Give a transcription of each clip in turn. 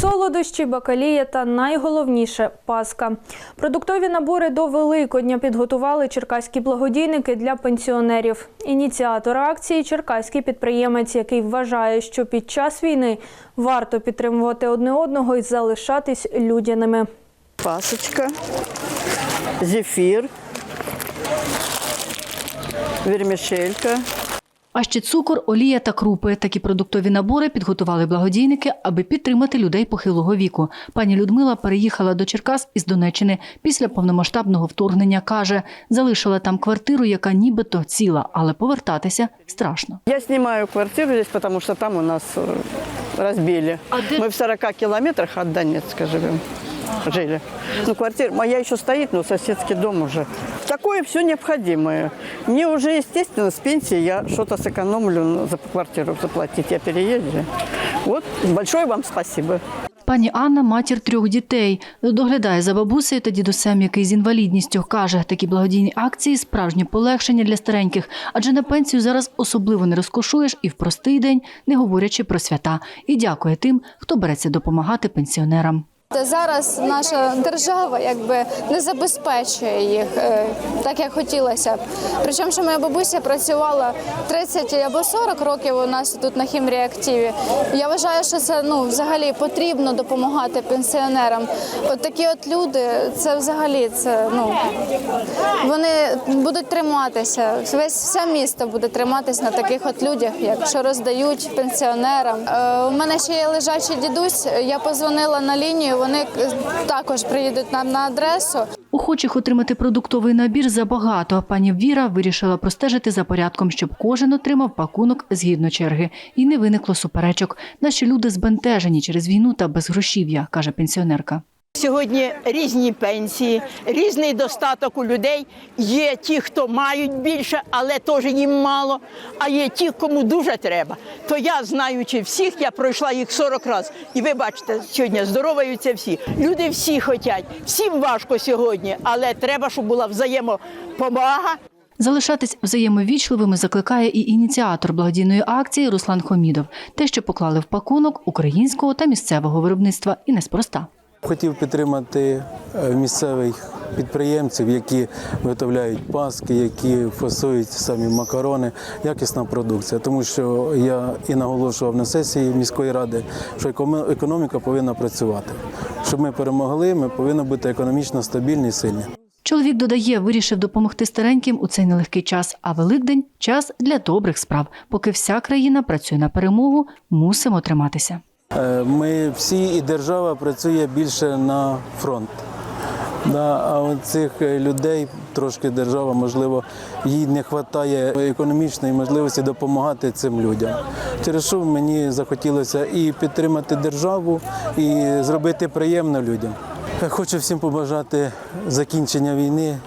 Солодощі, бакалія та найголовніше паска. Продуктові набори до Великодня підготували черкаські благодійники для пенсіонерів. Ініціатор акції черкаський підприємець, який вважає, що під час війни варто підтримувати одне одного і залишатись людяними. Пасочка, зефір, вермішелька. А ще цукор, олія та крупи. Такі продуктові набори підготували благодійники, аби підтримати людей похилого віку. Пані Людмила переїхала до Черкас із Донеччини після повномасштабного вторгнення. каже, залишила там квартиру, яка нібито ціла, але повертатися страшно. Я снимаю квартиру здесь, потому что там у нас разбили. А где- Мы в 40 километрах от Донецка живем. Жили. Ну, квартира моя еще стоит, но соседский дом уже. Такое все необходимое. Мне уже, естественно, с пенсии я что-то сэкономлю за квартиру заплатить. Я переезжаю. Вот, большое вам спасибо. Пані Анна матір трьох дітей. Доглядає за бабусею та дідусем, який з інвалідністю. Каже, такі благодійні акції справжнє полегшення для стареньких, адже на пенсію зараз особливо не розкошуєш і в простий день, не говорячи про свята. І дякує тим, хто береться допомагати пенсіонерам. Зараз наша держава якби не забезпечує їх е, так, як хотілося. Причому, що моя бабуся працювала 30 або 40 років у нас тут на хімреактиві. Я вважаю, що це ну взагалі потрібно допомагати пенсіонерам. От такі от люди, це взагалі це ну вони будуть триматися. Весь все місто буде триматись на таких от людях, як що роздають пенсіонерам. Е, у мене ще є лежачий дідусь. Я позвонила на лінію. Вони також приїдуть нам на адресу. Охочих отримати продуктовий набір забагато. Пані Віра вирішила простежити за порядком, щоб кожен отримав пакунок згідно черги. І не виникло суперечок. Наші люди збентежені через війну та безгрошів'я, каже пенсіонерка. Сьогодні різні пенсії, різний достаток у людей. Є ті, хто мають більше, але теж їм мало. А є ті, кому дуже треба. То я, знаючи всіх, я пройшла їх 40 разів. І ви бачите, сьогодні здороваються всі. Люди всі хочуть, всім важко сьогодні, але треба, щоб була взаємоповага. Залишатись взаємовічливими закликає і ініціатор благодійної акції Руслан Хомідов. Те, що поклали в пакунок українського та місцевого виробництва, і неспроста. Хотів підтримати е, місцевих підприємців, які виготовляють паски, які фасують самі макарони, якісна продукція. Тому що я і наголошував на сесії міської ради, що економ- економіка повинна працювати. Щоб ми перемогли, ми повинні бути економічно стабільні і сильні. Чоловік додає, вирішив допомогти стареньким у цей нелегкий час. А Великдень час для добрих справ. Поки вся країна працює на перемогу, мусимо триматися. Е, Ми всі і держава працює більше на фронт. Да, а цих е, людей трошки держава, можливо, їй не вистачає економічної можливості допомагати цим людям. Через що мені захотілося і підтримати державу, і зробити приємно людям. Е, Хочу всім побажати закінчення війни,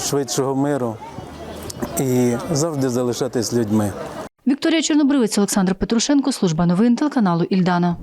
швидшого миру і завжди залишатись людьми. Вікторія Чорнобривець, Олександр Петрушенко, служба новин телеканалу Ільдана.